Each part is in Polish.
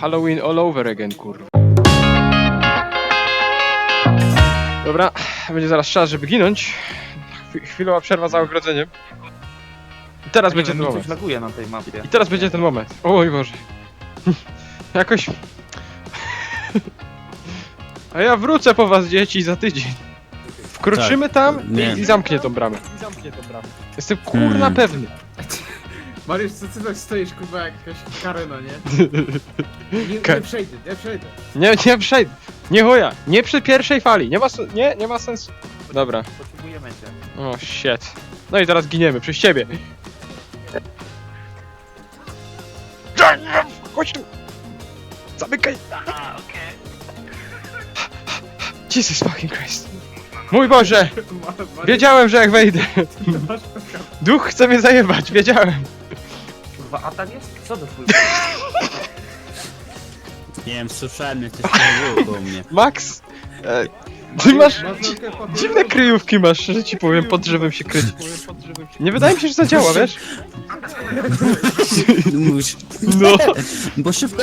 Halloween all over again, kurwa. Dobra, będzie zaraz czas, żeby ginąć. Chwi- Chwilowa przerwa za ogrodzeniem. I teraz będzie ten mi moment. laguje na tej mapie. I teraz będzie ten moment. O mój Boże. Jakoś... A ja wrócę po was, dzieci, za tydzień. Wkroczymy tam Nie. i, i zamknie tą bramę. Jestem kurna Hmm. pewny. Mariusz, co ty tak stoisz, kurwa, jak jakaś karena, nie? Nie, Ka- nie przejdę, nie przejdę. Nie, nie przejdę. Nie chuja. Nie przy pierwszej fali. Nie ma, sen- nie, nie ma sensu. Dobra. Potrzebujemy cię. O, shit. No i teraz giniemy przez ciebie. Chodź tu. Zamykaj. Jesus fucking Christ. Mój Boże. Ma- Mariusz, Wiedziałem, że jak wejdę. masz. Duch chce mnie zajebać. Wiedziałem. Kurwa, a tam jest? Co to twój? Nie wiem, słyszałem, jak coś tam było u mnie. Max. E, ty masz... Dziwne kryjówki masz, że ci powiem, pod drzewem się kryć. Nie wydaje mi się, że to działa, wiesz? Mówisz, No. bo szybko...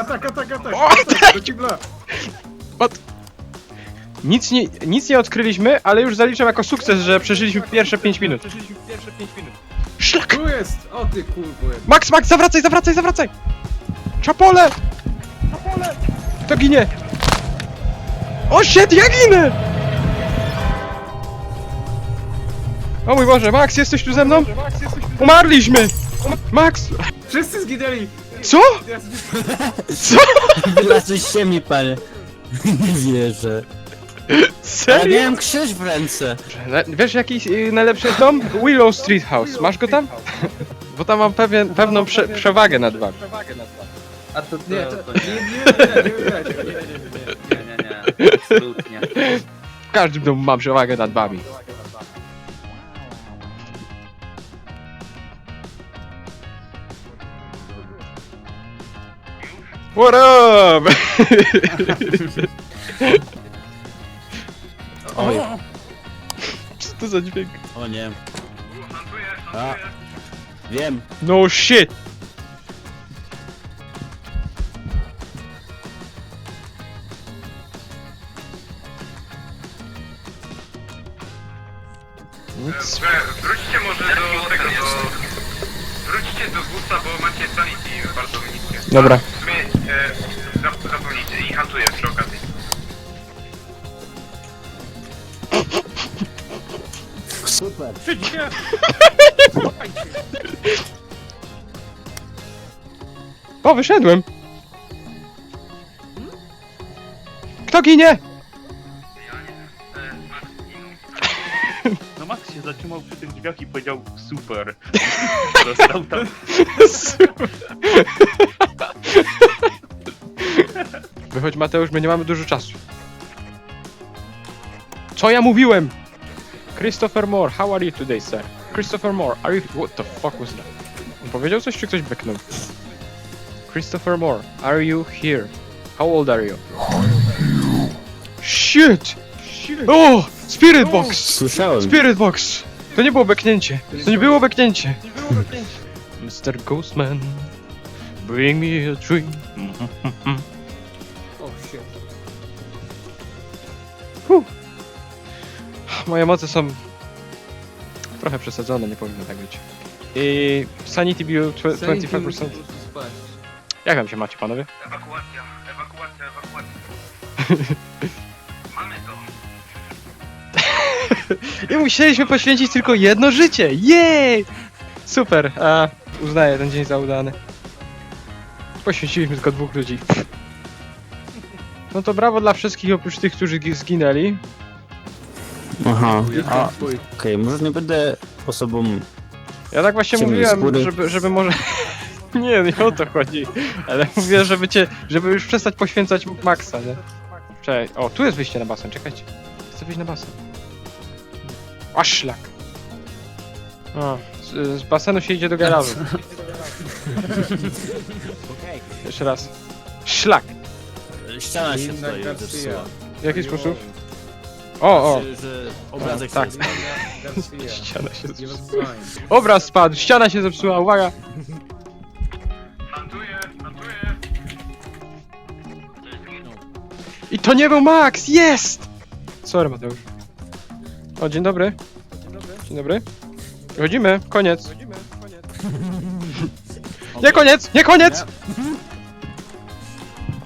Atak, atak, atak! Atak! Do cibla! Nic nie, nic nie odkryliśmy, ale już zaliczam jako sukces, że przeżyliśmy pierwsze 5 minut. Szlak! Tu jest! O ty kurwa! Max, Max, zawracaj, zawracaj, zawracaj! Czapole! Czapole! Kto ginie? O shit, ja ginę! O mój Boże, Max, jesteś tu ze mną? Umarliśmy! Max! Wszyscy zginęli! Co? Co? Wylazłeś się mnie, panie. Nie wierzę. Serio? miałem krzyż w ręce. Na- Wiesz jaki y, najlepszy jest dom? Willow Street House. Masz go tam? Bo tam mam pewien, pewną prze, przewagę nad wami. A to Nie, to, nie, nie, nie, nie, nie. Nie, nie, nie. Absolutnie. W każdym domu mam przewagę nad wami. What up? Oj, Co to za dźwięk? o nie. A, wiem. No shit! Nic. Wróćcie może do tego, do... Wróćcie do busa, bo macie sanity bardzo niskie. Dobra. W sumie e, Super. O, wyszedłem! Kto ginie? No Max się zatrzymał przy tych drzwiach i powiedział super. Został tam. Wychodź Mateusz, my nie mamy dużo czasu. Co ja mówiłem? Christopher Moore, how are you today, sir? Christopher Moore, are you... What the fuck was that? On powiedział coś, czy ktoś beknął? Christopher Moore, are you here? How old are you? Shit! O! Spirit box! Słyszałem. Spirit box! To nie było beknięcie. To nie było beknięcie. Mr. Ghostman, bring me a dream. O shit. Moje moce są trochę przesadzone, nie powinno tak być. I Sanity Bill tw- 25%. Spać. Jak tam się macie, panowie? Ewakuacja, ewakuacja, ewakuacja. Mamy to. I musieliśmy poświęcić tylko jedno życie! Jej! Super, a uznaję ten dzień za udany. Poświęciliśmy tylko dwóch ludzi. No to brawo dla wszystkich oprócz tych, którzy gi- zginęli. Aha. A, twój. okej, może nie będę osobą... Ja tak właśnie mówiłem, żeby, żeby może... Nie, nie o to chodzi. Ale mówię, żeby cię, żeby już przestać poświęcać Maxa, nie? Cześć. O, tu jest wyjście na basen, czekajcie. Chcę wyjść na basen. A szlak. O, z, z basenu się idzie do garażu. Jeszcze raz. Szlak. Ściana się Garcia. zepsuła. W jaki sposób? O, o. Znaczy, że obrazek tak. się spadł. Garcia. Ściana się Nie zepsuła. Obraz spadł, ściana się zepsuła, uwaga. I to nie był Max! Jest! Sorry, Mateusz. O, dzień dobry. Dzień dobry. Chodzimy, koniec. Nie koniec, nie koniec!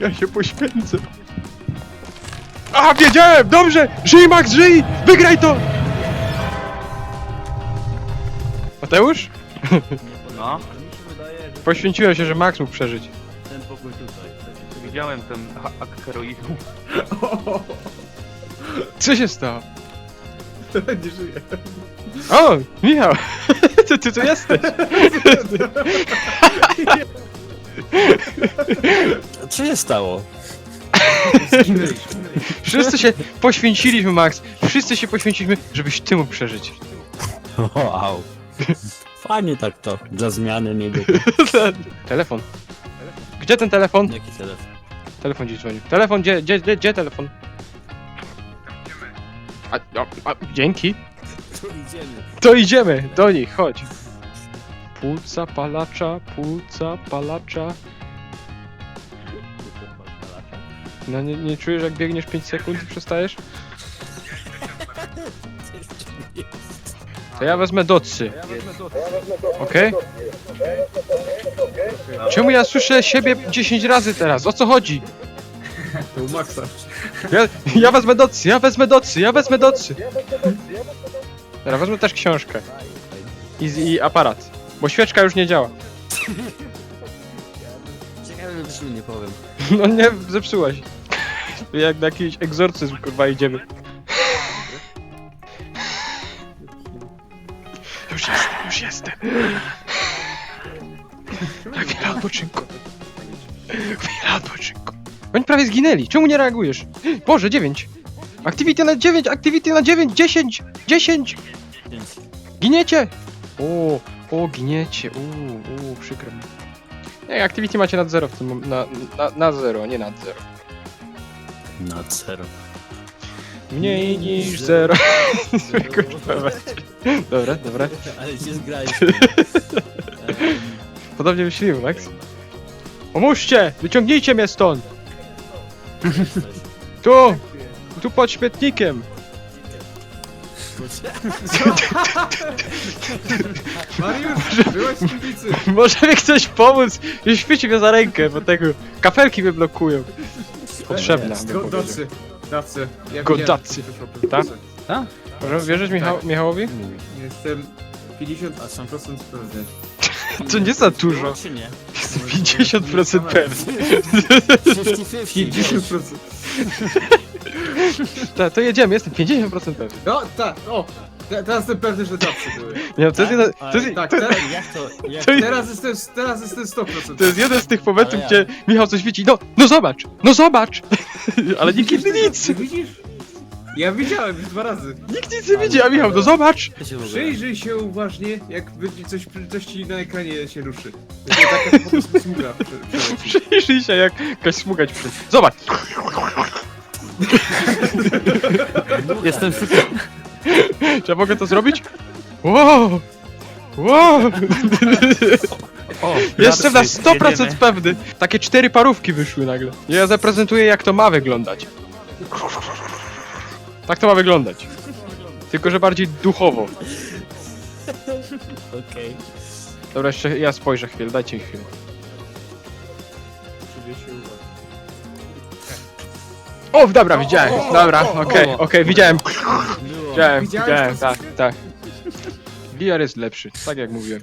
Ja się poświęcę. A, wiedziałem! Dobrze! Żyj, Max, żyj! Wygraj to! Mateusz? No. Poświęciłem się, że Max mógł przeżyć. Ten pokój tutaj. Widziałem ten ha- akt heroizmu. Co się stało? Nie żyję. O, Michał! Ty, ty tu jesteś! Co się stało? Wszyscy się poświęciliśmy, Max. Wszyscy się poświęciliśmy, żebyś ty mógł przeżyć. Wow. Fajnie tak to. Dla zmiany niby. Telefon. Gdzie ten telefon? Jaki telefon? Telefon gdzieś dzwoni. Telefon, gdzie, gdzie, gdzie, gdzie telefon? A, a, a, dzięki. Tu idziemy. To idziemy do nich, chodź. Płuca palacza, płuca palacza. No nie, nie czujesz jak biegniesz 5 sekund i przestajesz? To ja wezmę docy. Okej? Czemu ja słyszę siebie 10 razy teraz? O co chodzi? To u Maxa. Ja, ja wezmę docy, ja wezmę docy, ja wezmę docy. Teraz wezmę też książkę. I, I aparat. Bo świeczka już nie działa. Brzmi, nie powiem. No nie, zepsułaś. Jak na jakiś egzorcyzm kurwa idziemy. Już jestem, już jestem. Na chwilę odpoczynku. Chwila odpoczynku. Oni prawie zginęli, czemu nie reagujesz? Boże, 9. Activity na 9, activity na 9, 10, 10. Więc Giniecie! O, o, giniecie, uuu, uuu, przykro mi. Nie, activity macie nad zero w tym na, na, na zero, nie nad zero. na zero. Mniej niż zero. Kurwa. dobra, dobra. Ale się zgraliśmy. Podobnie myśliłem, Max. Pomóżcie! Wyciągnijcie mnie stąd! Tu! Tu pod śmietnikiem! Mariusz, byłeś w piwnicy. Może mi ktoś pomóc? Nie świeci mnie za rękę, bo tego kafelki mnie blokują. Potrzebna, bym Go, powiedział. docy. Dacy. Ja Go widziałem, dacy. co przyszło po Tak? Możemy wierzyć Michał, Michałowi? Jestem 50% pewny. To nie za dużo. Czy nie? 50% pewny. 50-50. 50%. Tak, to jedziemy, jestem 50% pewny. No, tak, o! Te, teraz jestem pewny, że dacy były. Nie, no, to jest, jeden, to jest, Tak, to, teraz, Jak to? Jak To jest- teraz jestem, teraz jestem 100%. to jest jeden z tych momentów, Ale gdzie Michał coś widzi. No, no zobacz, no zobacz! Ale nikt nic! Ty widzisz? Ja widziałem już dwa razy. Nikt nic nie widzi, a Michał, no zobacz! to się w ogóle? Przyjrzyj się uważnie, jak będzie coś, coś ci na ekranie się ruszy. To taka po prostu smuga prze- przeleci. Przyjrzyj się, jak jakaś smugać przy... Zobacz! Jestem super. Czy ja mogę to zrobić? Wow! Wow! O, Jestem na dacy, 100% jedziemy. pewny. Takie cztery parówki wyszły nagle. Ja zaprezentuję jak to ma wyglądać. Tak to ma wyglądać. Tylko, że bardziej duchowo. Okej. Dobra, jeszcze ja spojrzę chwilę, dajcie mi chwilę. O, dobra, widziałem. Dobra, okej, okej, widziałem. Widziałem, widziałem, tak, tak. VR jest lepszy, tak jak mówiłem.